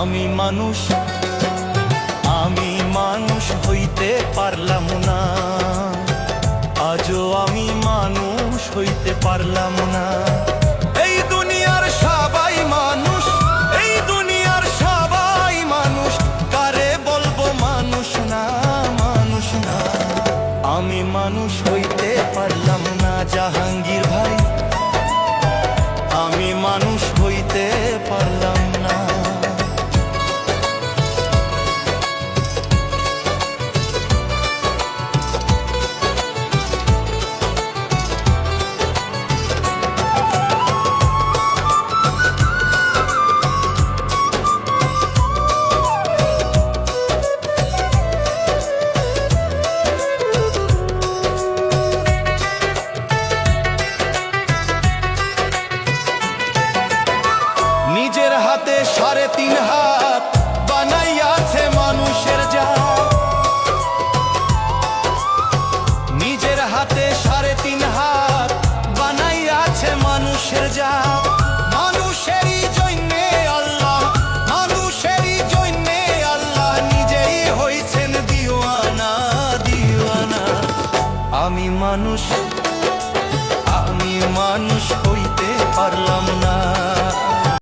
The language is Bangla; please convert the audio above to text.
আমি মানুষ আমি মানুষ হইতে পারলাম না। আজও আমি মানুষ হইতে পারলাম না। এই দুনিয়ার সবাই মানুষ, এই দুনিয়ার সবাই মানুষ, কারে বলব মানুষ না মানুষ না। আমি মানুষ হইতে পারলাম না, জাহাঙ্গীর তিন হাত বানাইয়াছে মানুষের যা নিজের হাতে সাড়ে তিন হাত বানাইয়াছে মানুষের যা দিওয়ানা আমি মানুষ আমি মানুষ হইতে পারলাম